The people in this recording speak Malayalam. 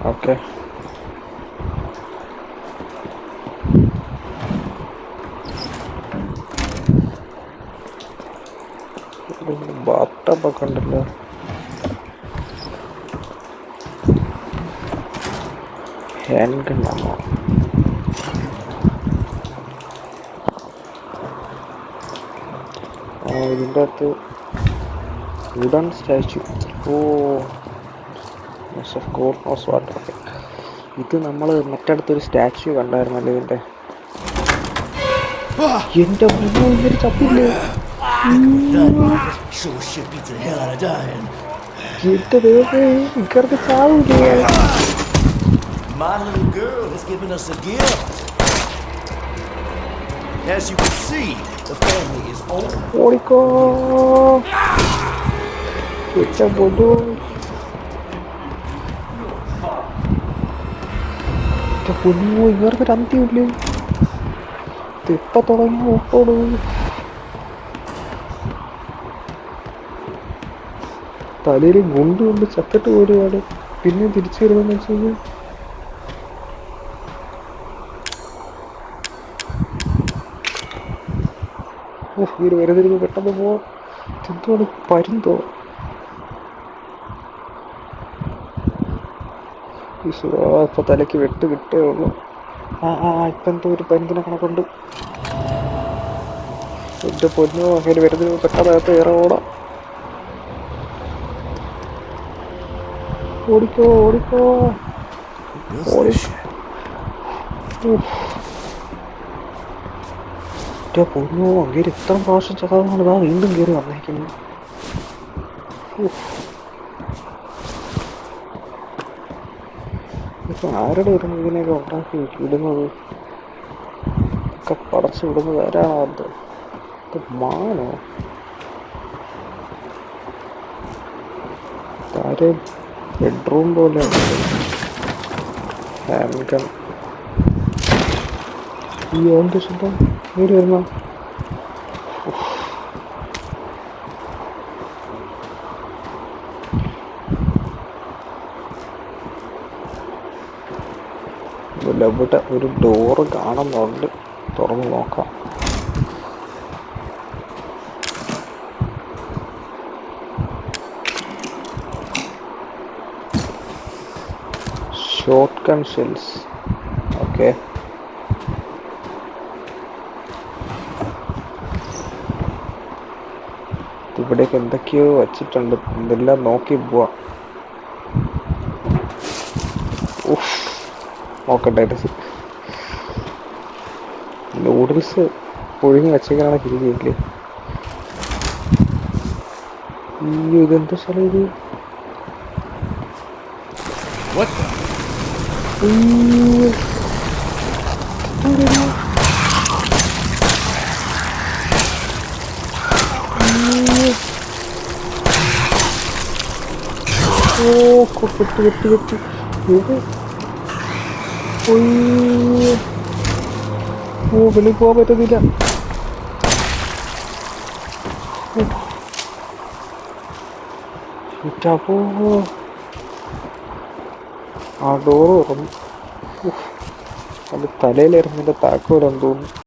ഓക്കെ ബാത്തപ്പൊക്കെ ഉണ്ടല്ലോ ഹാൻഡ് ഗണ്ണാണോ ഇതിന്റെ അകത്ത് wooden statue oh. Miss of God oz water ഇത് നമ്മൾ മറ്റടുത്തൊരു സ്റ്റാച്ചു കണ്ടായിരുന്നല്ലോ ഇതിന്റെ എന്റെ ഓടിക്കോട്ട പൊന്നു ഇവർക്ക് ഒരു അന്ത്യമില്ലേ? ഇത് തുടങ്ങി ഓട്ടോട് തലയിൽ ഗുണ്ട് കൊണ്ട് ചത്തിട്ട് പോരുകയാണ് പിന്നെ തിരിച്ചു വരുമെന്ന് വെച്ച് കഴിഞ്ഞാൽ? ഇവർ വരുതിരിഞ്ഞ് പെട്ടെന്ന് പോവാം. എന്തുവാണ് പരുന്തോ? ഈശ്വരാ, ഇപ്പൊ തലയ്ക്ക് വെട്ട് കിട്ടേ ഉള്ളൂ. ആ ആ ഇപ്പം എന്തോ ഒരു പരുന്തിനെ കണക്കുണ്ട്. എന്റെ പൊന്നു അങ്ങനെ വരുന്നതിന് പെട്ടെന്നകത്ത് ഏറെ ഓടാം. ഓടിക്കോ ഓടിക്കോ. ഓടിക്കോ. പൊന്നു? അങ്ങനെ ഇത്ര പ്രാവശ്യം ചതാവാണ് ഇതാ വീണ്ടും കയറി വന്നേക്കുന്നു ഉഫ്. ഇപ്പൊ ആരുടെ ഇരുന്ന് ഇതിനെയൊക്കെ ഉണ്ടാക്കി ഇടുന്നത്? ഒക്കെ പടച്ചു വിടുന്നത് ആരാണോ അത്? മാനോ? ബെഡ്റൂം പോലെ ഹാൻഡ് ഗൺ ഈ ഓൺ ശബ്ദം വീട് വരുന്ന? ഇവിടെ ഒരു ഡോറ് കാണുന്നുണ്ട്. തുറന്ന് നോക്കാം. ഷോർട്ട് ഗൺ ഷെൽസ് ഓക്കെ ഇവിടേക്ക് എന്തൊക്കെയോ വച്ചിട്ടുണ്ട്. ഇതെല്ലാം നോക്കി പോവാ. ഉഫ്. നോക്കട്ടെ ഇത് നൂഡിൽസ് പുഴുങ്ങി വെച്ചേക്കാണ് കിരിക്കില്ലേ അയ്യോ ഇതെന്താ സ്ഥലം ഇത്. ഓ കൊട്ടി ഇത് ഒയ്യോ. ഓ വെളിയിൽ പോകാൻ പറ്റുന്നില്ല. ഇറ്റപ്പോ ആ ഡോറ് തുറന്നു. അത് തലയിലിരുന്നിട്ട് താക്കോലെന്ന് തോന്നുന്നു